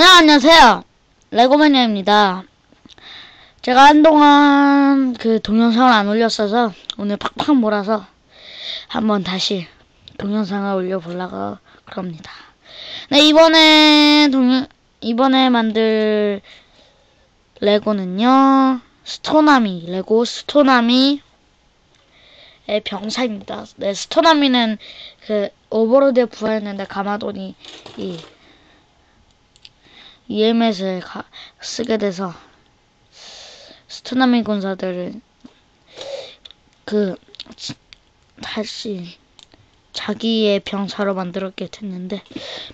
네, 안녕하세요. 레고매니아입니다. 제가 한동안 그 동영상을 안 올렸어서 오늘 팍팍 몰아서 한번 다시 동영상을 올려보려고 그럽니다. 네, 이번에 동 이번에 만들 레고는요. 스토나미, 레고 스토나미 의 병사입니다. 네, 스토나미는 그 오버로드에 부활했는데 가마돈이 이 EMS를 가, 쓰게 돼서 스토나미 군사들을 그 지- 다시 자기의 병사로 만들었게 됐는데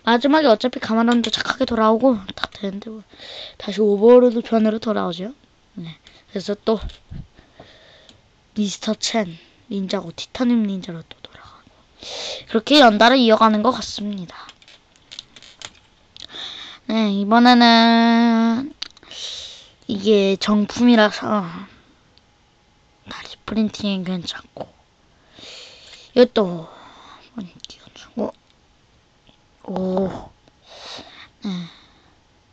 마지막에 어차피 가마돈도 착하게 돌아오고 다 되는데 뭐 다시 오버로드 편으로 돌아오죠. 네, 그래서 또 미스터 첸 닌자고 티타늄 닌자로 또 돌아가고 그렇게 연달아 이어가는 것 같습니다. 네 이번에는 이게 정품이라서 다리 프린팅이 괜찮고 이것도 한번 끼워주고 오 네.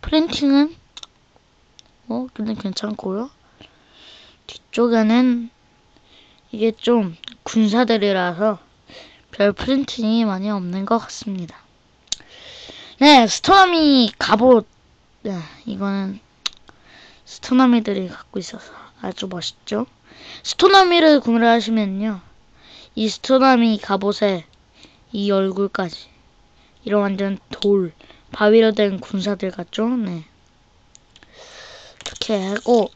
프린팅은 어 근데 괜찮고요 뒤쪽에는 이게 좀 군사들이라서 별 프린팅이 많이 없는 것 같습니다. 네, 스토나미 갑옷. 네, 이거는 스토나미들이 갖고 있어서 아주 멋있죠. 스토나미를 구매를 하시면요. 이 스토나미 갑옷에 이 얼굴까지 이런 완전 돌, 바위로 된 군사들 같죠? 네. 이렇게 하고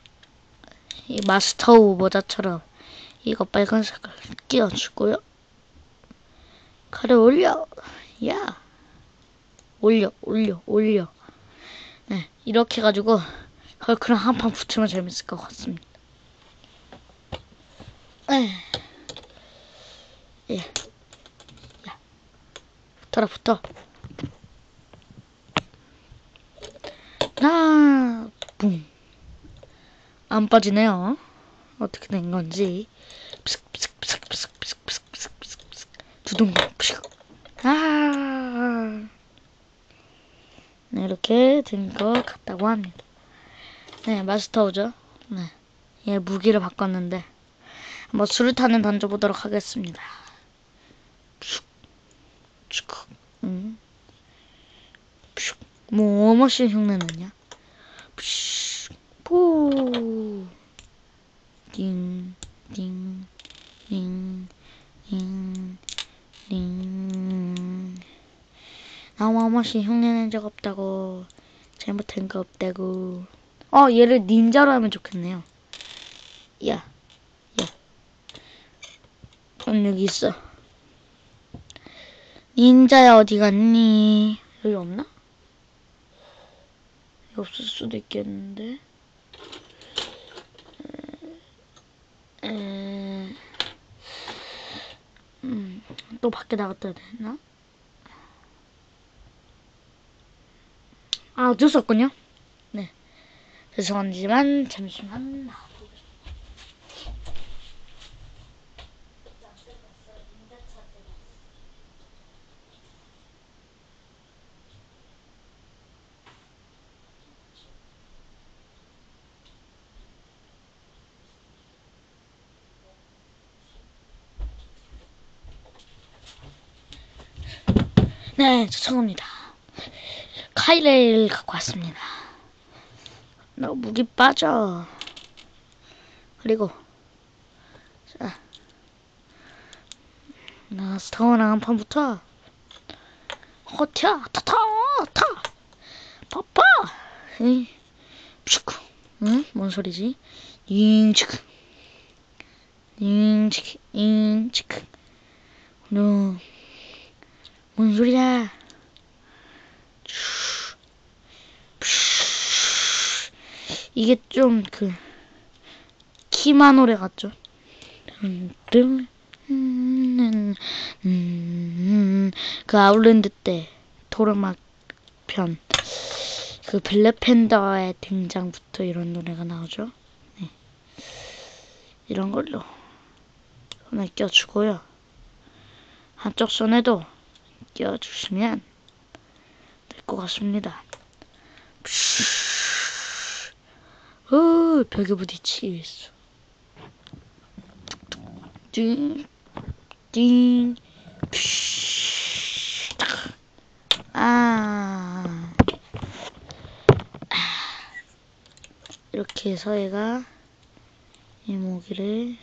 이 마스터 모자처럼 이거 빨간색을 끼워주고요. 칼을 올려. 야. 올려, 올려, 올려. 네, 이렇게 해가지고 헐크랑 한 판 붙으면 재밌을 것 같습니다. 에. 예. 야. 붙어라, 붙어. 나, 붕. 안 빠지네요. 어떻게 된 건지. 두둥 아 네, 이렇게 된 것 같다고 합니다. 네, 마스터오죠. 네, 얘 무기를 바꿨는데 한번 수류탄을 던져보도록 하겠습니다. 슉, 응, 슉, 뭐 어머신 흉내내냐? 슉, 푸, 띵, 띵, 띵, 띵, 띵. 나무 한 번씩 흉내낸 적 없다고. 잘못한 거 없다고. 어, 얘를 닌자로 하면 좋겠네요. 야, 야. 그럼 여기 있어. 닌자야, 어디 갔니? 여기 없나? 여기 없을 수도 있겠는데. 에, 음, 또 밖에 나갔다 되나? 아, 어쩔 수 없군요. 네. 죄송하지만, 잠시만. 네, 죄송합니다. 카이레일 갖고 왔습니다. 너 무기 빠져. 그리고 자, 나 스타워랑 한 판부터 허튀야 타타 타 빠빠 응 푸크 응? 뭔 소리지? 잉치크 잉치크 잉치크 너뭔 소리야? 이게 좀 그 키마 노래 같죠? 그 아울랜드 때 도르막 편 그 블랙팬더의 등장부터 이런 노래가 나오죠. 네. 이런 걸로 손에 껴주고요. 한쪽 손에도 껴주시면 될 것 같습니다. 어, 벽에 부딪히고 있어. 띵, 띵, 아. 이렇게 해서 얘가 이 모기를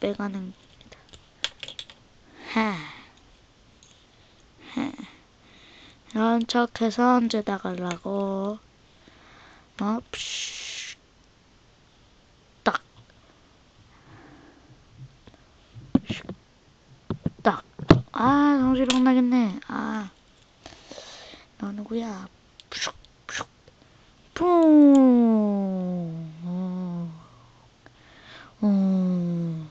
빼가는 겁니다. 하. 하. 이런 척해서 언제 나가려고 어, 푸쉬. 딱. 슉. 딱. 아, 성질이 나겠네. 아. 너 누구야? 푸슉, 푸슉. 푸. 어. 어. 음,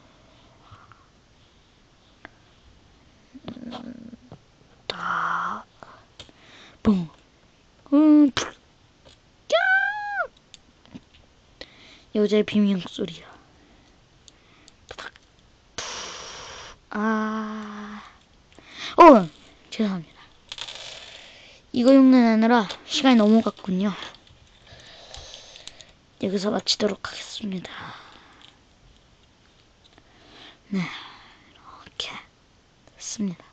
딱. 뿡. 음, 푸. 여자의 비명 소리야. 아. 어, 죄송합니다. 이거 흉내내느라 시간이 너무 갔군요. 여기서 마치도록 하겠습니다. 네, 이렇게 됐습니다.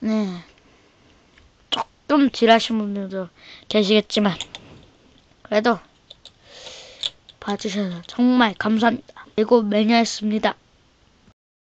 네, 조금 딜하신 분들도 계시겠지만 그래도 봐주셔서 정말 감사합니다. 그리고 매니아였습니다.